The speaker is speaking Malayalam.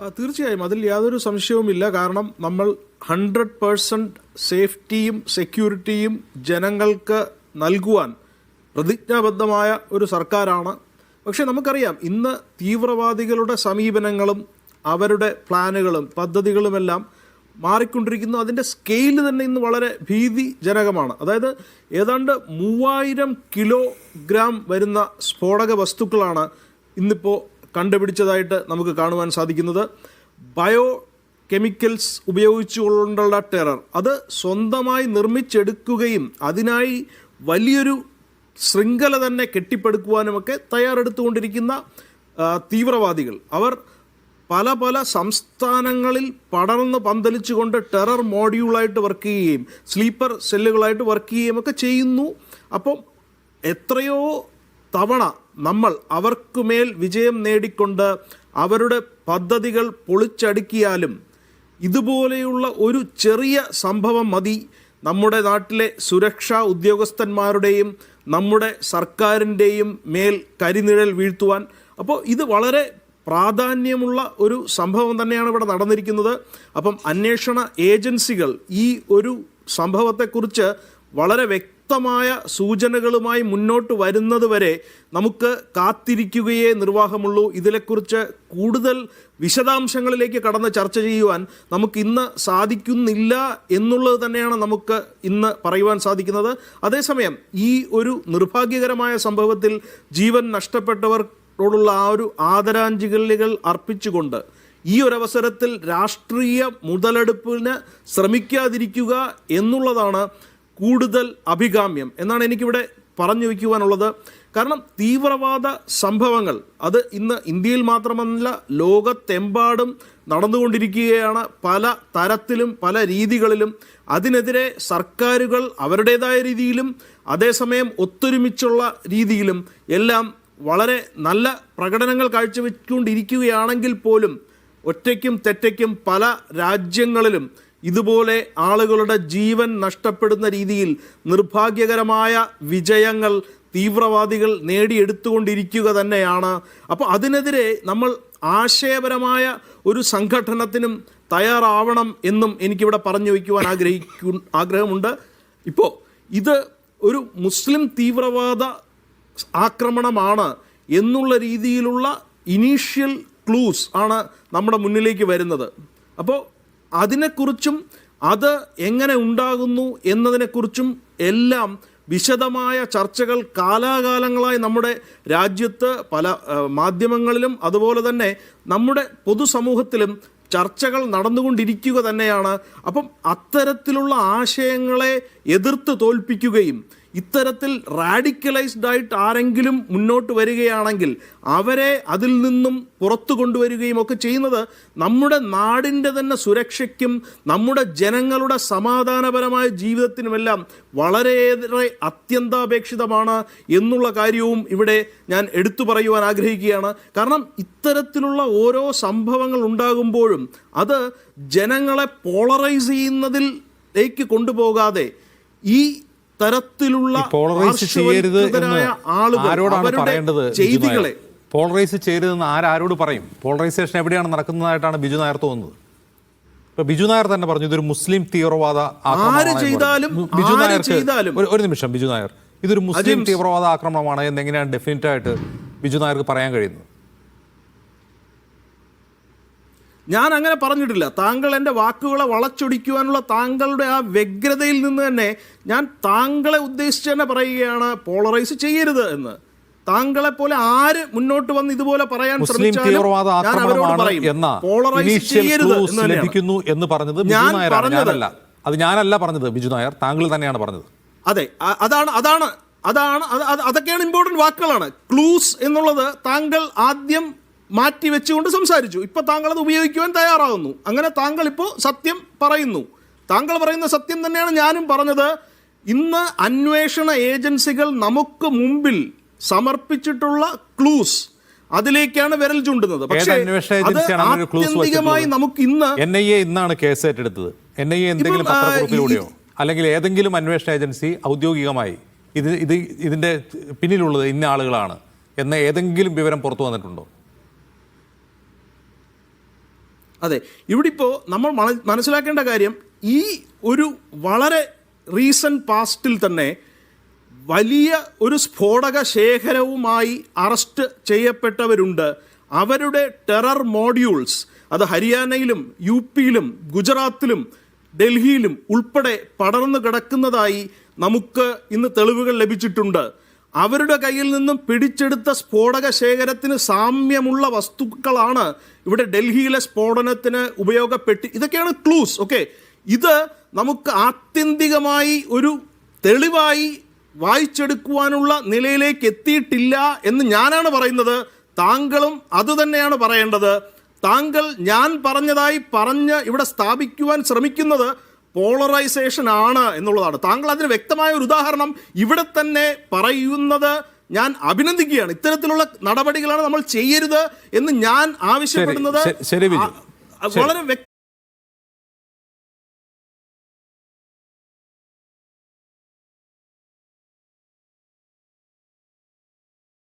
തീർച്ചയായും അതിൽ യാതൊരു സംശയവുമില്ല. കാരണം നമ്മൾ ഹൺഡ്രഡ് പേഴ്സന്റ് സേഫ്റ്റിയും സെക്യൂരിറ്റിയും ജനങ്ങൾക്ക് നൽകുവാൻ പ്രതിജ്ഞാബദ്ധമായ ഒരു സർക്കാരാണ്. പക്ഷെ നമുക്കറിയാം ഇന്ന് തീവ്രവാദികളുടെ സമീപനങ്ങളും അവരുടെ പ്ലാനുകളും പദ്ധതികളുമെല്ലാം മാറിക്കൊണ്ടിരിക്കുന്നു. അതിന്റെ സ്കെയിൽ തന്നെ ഇന്ന് വളരെ ഭീതിജനകമാണ്. അതായത് ഏതാണ്ട് മൂവായിരം കിലോഗ്രാം വരുന്ന സ്ഫോടക വസ്തുക്കളാണ് ഇന്നിപ്പോൾ കണ്ടുപിടിച്ചതായിട്ട് നമുക്ക് കാണുവാൻ സാധിക്കുന്നത്. ബയോ കെമിക്കൽസ് ഉപയോഗിച്ചുകൊണ്ടുള്ള ടെറർ അത് സ്വന്തമായി നിർമ്മിച്ചെടുക്കുകയും അതിനായി വലിയൊരു ശൃംഖല തന്നെ കെട്ടിപ്പടുക്കുവാനുമൊക്കെ തയ്യാറെടുത്തുകൊണ്ടിരിക്കുന്ന തീവ്രവാദികൾ. അവർ പല പല സംസ്ഥാനങ്ങളിൽ പടർന്ന് പന്തലിച്ചുകൊണ്ട് ടെറർ മോഡ്യൂളായിട്ട് വർക്ക് ചെയ്യുകയും സ്ലീപ്പർ സെല്ലുകളായിട്ട് വർക്ക് ചെയ്യുകയും ഒക്കെ ചെയ്യുന്നു. അപ്പം എത്രയോ തവണ നമ്മൾ അവർക്കുമേൽ വിജയം നേടിക്കൊണ്ട് അവരുടെ പദ്ധതികൾ പൊളിച്ചടുക്കിയാലും ഇതുപോലെയുള്ള ഒരു ചെറിയ സംഭവം മതി നമ്മുടെ നാട്ടിലെ സുരക്ഷാ ഉദ്യോഗസ്ഥന്മാരുടെയും നമ്മുടെ സർക്കാരിന്റെയും മേൽ കരിനിഴൽ വീഴ്ത്തുവാൻ. അപ്പോൾ ഇത് വളരെ പ്രാധാന്യമുള്ള ഒരു സംഭവം തന്നെയാണ് ഇവിടെ നടന്നിരിക്കുന്നത്. അപ്പം അന്വേഷണ ഏജൻസികൾ ഈ ഒരു സംഭവത്തെക്കുറിച്ച് വളരെ വ്യക്തമായ സൂചനകളുമായി മുന്നോട്ട് വരുന്നത് വരെ നമുക്ക് കാത്തിരിക്കുകയേ നിർവാഹമുള്ളൂ. ഇതിനെക്കുറിച്ച് കൂടുതൽ വിശദാംശങ്ങളിലേക്ക് കടന്ന് ചർച്ച ചെയ്യുവാൻ നമുക്ക് ഇന്ന് സാധിക്കുന്നില്ല എന്നുള്ളത് തന്നെയാണ് നമുക്ക് ഇന്ന് പറയുവാൻ സാധിക്കുന്നത്. അതേസമയം ഈ ഒരു നിർഭാഗ്യകരമായ സംഭവത്തിൽ ജീവൻ നഷ്ടപ്പെട്ടവരോടുള്ള ആ ഒരു ആദരാഞ്ജലികൾ അർപ്പിച്ചുകൊണ്ട് ഈ ഒരവസരത്തിൽ രാഷ്ട്രീയ മുതലെടുപ്പിന് ശ്രമിക്കാതിരിക്കുക എന്നുള്ളതാണ് കൂടുതൽ അഭികാമ്യം എന്നാണ് എനിക്കിവിടെ പറഞ്ഞു വയ്ക്കുവാനുള്ളത്. കാരണം തീവ്രവാദ സംഭവങ്ങൾ അത് ഇന്ന് ഇന്ത്യയിൽ മാത്രമല്ല ലോകത്തെമ്പാടും നടന്നുകൊണ്ടിരിക്കുകയാണ്. പല തരത്തിലും പല രീതികളിലും. അതിനെതിരെ സർക്കാരുകൾ അവരുടേതായ രീതിയിലും അതേസമയം ഒത്തൊരുമിച്ചുള്ള രീതിയിലും എല്ലാം വളരെ നല്ല പ്രകടനങ്ങൾ കാഴ്ചവെച്ചുകൊണ്ടിരിക്കുകയാണെങ്കിൽ പോലും ഒറ്റയ്ക്കും തെറ്റയ്ക്കും പല രാജ്യങ്ങളിലും ഇതുപോലെ ആളുകളുടെ ജീവൻ നഷ്ടപ്പെടുന്ന രീതിയിൽ നിർഭാഗ്യകരമായ വിജയങ്ങൾ തീവ്രവാദികൾ നേടിയെടുത്തുകൊണ്ടിരിക്കുക തന്നെയാണ്. അപ്പോൾ അതിനെതിരെ നമ്മൾ ആശയപരമായ ഒരു സംഘടനത്തിനും തയ്യാറാവണം എന്നും എനിക്കിവിടെ പറഞ്ഞു വയ്ക്കുവാൻ ആഗ്രഹിക്കു ആഗ്രഹമുണ്ട്. ഇപ്പോൾ ഇത് ഒരു മുസ്ലിം തീവ്രവാദ ആക്രമണമാണ് എന്നുള്ള രീതിയിലുള്ള ഇനീഷ്യൽ ക്ലൂസ് ആണ് നമ്മുടെ മുന്നിലേക്ക് വരുന്നത്. അപ്പോൾ അതിനെക്കുറിച്ചും അത് എങ്ങനെ ഉണ്ടാകുന്നു എന്നതിനെക്കുറിച്ചും എല്ലാം വിശദമായ ചർച്ചകൾ കാലാകാലങ്ങളായി നമ്മുടെ രാജ്യത്ത് പല മാധ്യമങ്ങളിലും അതുപോലെ തന്നെ നമ്മുടെ പൊതുസമൂഹത്തിലും ചർച്ചകൾ നടന്നുകൊണ്ടിരിക്കുക തന്നെയാണ്. അപ്പം അത്തരത്തിലുള്ള ആശയങ്ങളെ എതിർത്ത് തോൽപ്പിക്കുകയും ഇത്തരത്തിൽ റാഡിക്കലൈസ്ഡ് ആയിട്ട് ആരെങ്കിലും മുന്നോട്ട് വരികയാണെങ്കിൽ അവരെ അതിൽ നിന്നും പുറത്തു കൊണ്ടുവരികയും ഒക്കെ ചെയ്യുന്നത് നമ്മുടെ നാടിന്റെ തന്നെ സുരക്ഷയ്ക്കും നമ്മുടെ ജനങ്ങളുടെ സമാധാനപരമായ ജീവിതത്തിനുമെല്ലാം വളരെയേറെ അത്യന്താപേക്ഷിതമാണ് എന്നുള്ള കാര്യവും ഇവിടെ ഞാൻ എടുത്തു പറയുവാൻ ആഗ്രഹിക്കുകയാണ്. കാരണം ഇത്തരത്തിലുള്ള ഓരോ സംഭവങ്ങൾ ഉണ്ടാകുമ്പോഴും അത് ജനങ്ങളെ പോളറൈസ് ചെയ്യുന്നതിലേക്ക് കൊണ്ടുപോകാതെ ഈ തരത്തിലുള്ള പോളറൈസ് ചെയ്യരുത് ആരോടാണ് പറയേണ്ടത് ചെയ്തികളെ? പോളറൈസ് ചെയ്യരുതെന്ന് ആരാരോട് പറയും? പോളറൈസേഷൻ എവിടെയാണ് നടക്കുന്നതായിട്ടാണ് ബിജു നായർ തോന്നുന്നത്? ഇപ്പൊ ബിജു നായർ തന്നെ പറഞ്ഞു ഇതൊരു മുസ്ലിം തീവ്രവാദ ബിജു നായർക്ക് ചെയ്താലും. ഒരു- ഒരു നിമിഷം ബിജു നായർ. ഇതൊരു മുസ്ലിം തീവ്രവാദ ആക്രമണമാണ് എന്നെങ്ങനെയാണ് ഡെഫിനറ്റ് ആയിട്ട് ബിജു നായർക്ക് പറയാൻ കഴിയുന്നത്? ഞാൻ അങ്ങനെ പറഞ്ഞിട്ടില്ല. താങ്കൾ എന്റെ വാക്കുകളെ വളച്ചൊടിക്കുവാനുള്ള താങ്കളുടെ ആ വ്യഗ്രതയിൽ നിന്ന് തന്നെ ഞാൻ താങ്കളെ ഉദ്ദേശിച്ച് തന്നെ പറയുകയാണ് പോളറൈസ് ചെയ്യരുത് എന്ന്. താങ്കളെ പോലെ ആര് മുന്നോട്ട് വന്ന് ഇതുപോലെ പറയാൻ ശ്രമിച്ചാലും എന്ന ലഭിക്കുന്നു പറഞ്ഞത് ഞാൻ പറഞ്ഞതല്ല അത് ഞാനല്ല പറഞ്ഞത് ബിജു നായർ. താങ്കൾ തന്നെയാണ് പറഞ്ഞത്. അതെ അതാണ് അതാണ് അതാണ് അത് അത് അതൊക്കെയാണ് ഇമ്പോർട്ടന്റ് വാക്കുകളാണ്. ക്ലൂസ് എന്നുള്ളത് താങ്കൾ ആദ്യം മാറ്റി വെച്ചുകൊണ്ട് സംസാരിച്ചു. ഇപ്പോൾ താങ്കൾ അത് ഉപയോഗിക്കുവാൻ തയ്യാറാകുന്നു അങ്ങനെ താങ്കൾ ഇപ്പോൾ സത്യം പറയുന്നു. താങ്കൾ പറയുന്ന സത്യം തന്നെയാണ് ഞാനും പറഞ്ഞത്. ഇന്ന് അന്വേഷണ ഏജൻസികൾ നമുക്ക് മുമ്പിൽ സമർപ്പിച്ചിട്ടുള്ള ക്ലൂസ് അതിലേക്കാണ് വിരൽ ചൂണ്ടുന്നത്. പക്ഷേ അന്വേഷണ അത് ഏജൻസിയാണ് ഒരു ക്ലൂസ് ആത്യന്തികമായി നമുക്ക് ഇന്ന് എൻ ഐ എ ഇന്നാണ് കേസ് ഏറ്റെടുത്തത്. എൻ ഐ എ എന്തെങ്കിലും പത്രക്കുറിപ്പിലൂടെയോ അല്ലെങ്കിൽ ഏതെങ്കിലും അന്വേഷണ ഏജൻസി ഔദ്യോഗികമായി ഇത് ഇത് ഇതിന്റെ പിന്നിലുള്ളത് ഇന്ന ആളുകളാണ് എന്ന ഏതെങ്കിലും വിവരം പുറത്തു വന്നിട്ടുണ്ടോ? അതെ. ഇവിടെ ഇപ്പോൾ നമ്മൾ മനസ്സിലാക്കേണ്ട കാര്യം ഈ ഒരു വളരെ റീസെന്റ് പാസ്റ്റിൽ തന്നെ വലിയ ഒരു സ്ഫോടക ശേഖരവുമായി അറസ്റ്റ് ചെയ്യപ്പെട്ടവരുണ്ട്. അവരുടെ ടെറർ മോഡ്യൂൾസ് അത് ഹരിയാനയിലും യു പിയിലും ഗുജറാത്തിലും ഡൽഹിയിലും ഉൾപ്പെടെ പടർന്നു കിടക്കുന്നതായി നമുക്ക് ഇന്ന് തെളിവുകൾ ലഭിച്ചിട്ടുണ്ട്. അവരുടെ കയ്യിൽ നിന്നും പിടിച്ചെടുത്ത സ്ഫോടക ശേഖരത്തിന് സാമ്യമുള്ള വസ്തുക്കളാണ് ഇവിടെ ഡൽഹിയിലെ സ്ഫോടനത്തിന് ഉപയോഗപ്പെട്ടി ഇതൊക്കെയാണ് ക്ലൂസ് ഓക്കെ ഇത് നമുക്ക് ആത്യന്തികമായി ഒരു തെളിവായി വായിച്ചെടുക്കുവാനുള്ള നിലയിലേക്ക് എത്തിയിട്ടില്ല എന്ന് ഞാനാണ് പറയുന്നത്. താങ്കളും അതുതന്നെയാണ് പറയേണ്ടത്. താങ്കൾ ഞാൻ പറഞ്ഞതായി പറഞ്ഞ് ഇവിടെ സ്ഥാപിക്കുവാൻ ശ്രമിക്കുന്നത് പോളറൈസേഷൻ ആണ് എന്നുള്ളതാണ്. താങ്കൾ അതിന് വ്യക്തമായ ഒരു ഉദാഹരണം ഇവിടെ തന്നെ പറയുന്നത് ഞാൻ അഭിനന്ദിക്കുകയാണ്. ഇത്തരത്തിലുള്ള നടപടികളാണ് നമ്മൾ ചെയ്യരുത് എന്ന് ഞാൻ ആവശ്യപ്പെടുന്നത്. വളരെ